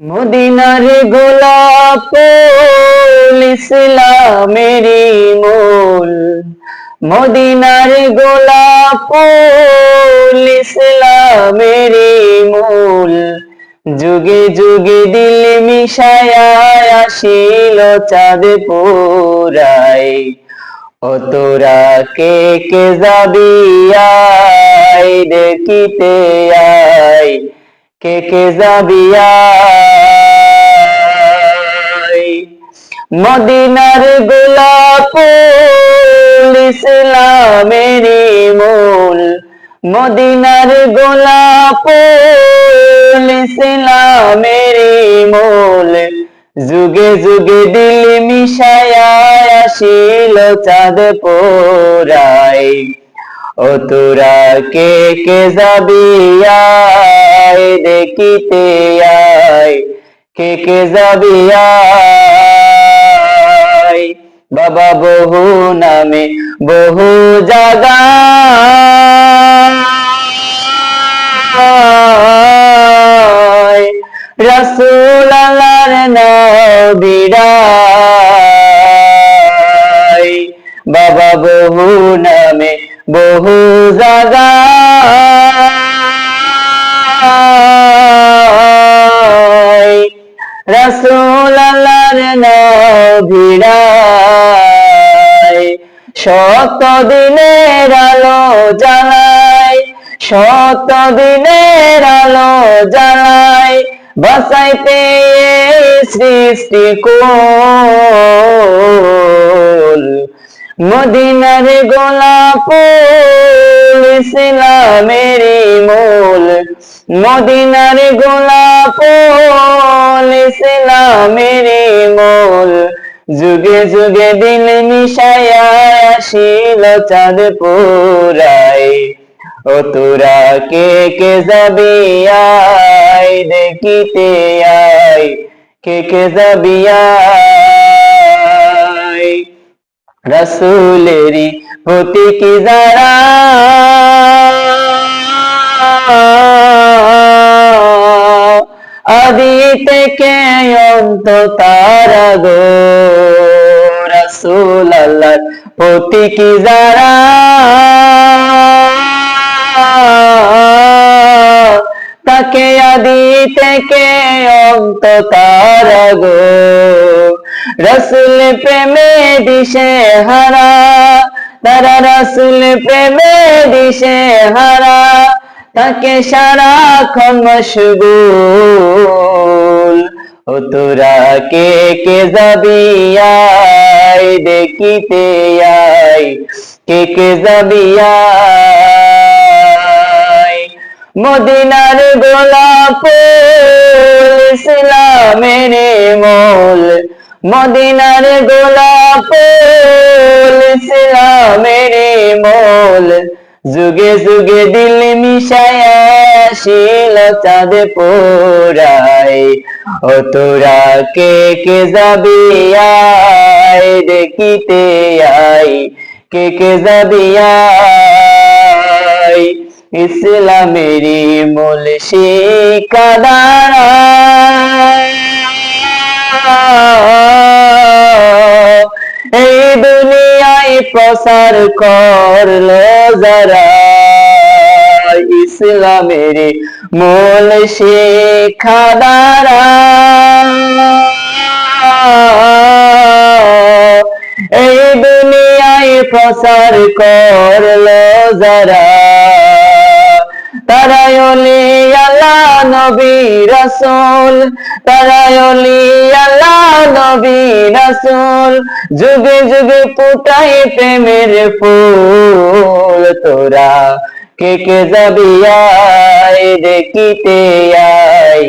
মদিনার গোলাপ ইসলামেরই মূল। মদিনার গোলাপ ইসলামেরই মূল। যুগে যুগে দিল মিশায়া, আসিল চাঁদ পুরাই ও তোরা কে কে যাবি আয়, দেখিতে আয়। কে কে যাবি আয় মদিনার গোলাপ ইসলামেরই মূল। মদিনার গোলাপ ইসলামেরই মূল। যুগে যুগে দিল মিশায়া আসিল চাঁদ পোরাই ও তোরা কে কে যাবি আয়, দেখিতে আয়। কে কে যাবি আয়, বাবা বহু নামে বহু জাগা। নবিরাই শত দিনের আলো জ্বালায়, শত দিনের আলো জ্বালায় বাসাইতে সৃষ্টি কোল। মদিনার গোলাপ ইসলামেরই মূল। মদিনার গোলাপ ইসলামেরই মূল যুগে যুগে দিল মিশায়া আসিল চাঁদ পুরাই ও তোরা কে কে যাবি আয় দেখিতে আয়। কে কে যাবি আয়। রসুলেরই প্রতি কি যারা আদি থেকে অন্ত তারা গো রসুল আল্লাহ প্রতি কি যারা। তাকে আদি থেকে অন্ত তারা গো, রসুল প্রেমে দিশে হারা। তারা রসুল প্রেমে দিশে হারা, তাকে সারাক্ষণ মশগুল। ও তোরা কে কে যাবি আয় দেখিতে আয়। কে কে যাবি আয়। মদিনার গোলাপ ইসলামের মোল। মদিনার গোলাপ ইসলামের মোল। যুগে যুগে দিল মিশায়া শিল চাঁদ পোরাই ও তোরা কে কে যাবি আয় দেখিতে আয়। কে কে যাবি আয়। ইসলামেরই মূল শিকাদারা প্রসার করল যারা। ইসলামের মূল শিখাদারা এই দুনিয়ায় প্রসার করল যারা। তারাই অলি আল্লাহ নবী নবী রাসূল। যুগে যুগে পুটাই প্রেমের ফুল, তোরা কে কে যাবি আয়, দেখিতে আয়,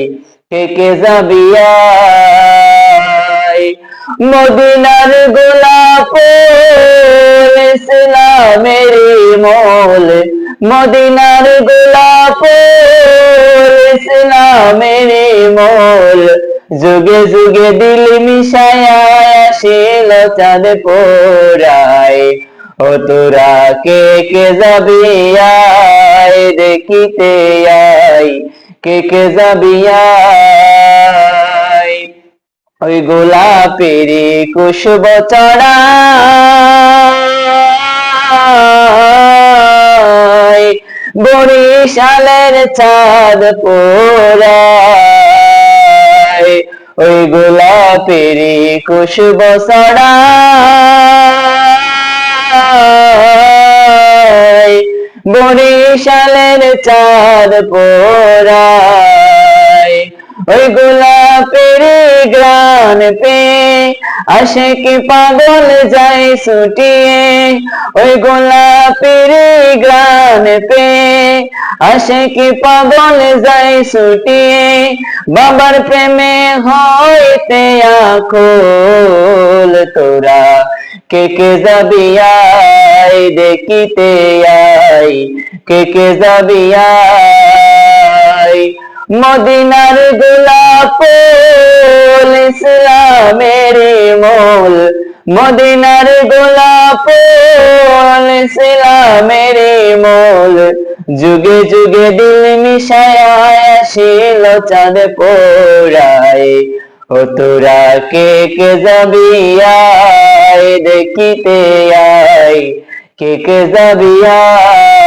কে কে যাবি আয়। মদিনার গোলাপ ইসলামের মোল মদিনার গোলাপ ইসলামের মোল। যুগে যুগে দিল মিশায়া আসিল চাঁদ পোরায় ও তোরা কে কে যাবি আয় দেখিতে আয়। কে কে যাবি আয়। ওই গোলাপেরি কুশব চড়া। বরিশালের চাঁদ পোড়ায় ওই গোলাপেরি কুশব চড়ায় বরিশালের চাঁদ পোড়ায় ওই গোলাপের গ্রান পে আসে কি পাগল যায় ছুটিয়ে। ওই গোলাপের গ্রান পে আসে কি পাগল যায় ছুটিয়ে। বাবার প্রেমে হইতে আকুল তোরা কে কে যাবি আই দেখিতে আই কে কে যাবি আই মদিনার গোলাপ ইসলামের মোল। মদিনার গোলাপ ইসলামের মোল। যুগে যুগে দিল মিশায়, আসিল চাঁদ পোড়ায়। ও তোরা কে কে যাবি আয় দেখিতে আয়। কে কে যাবি আয়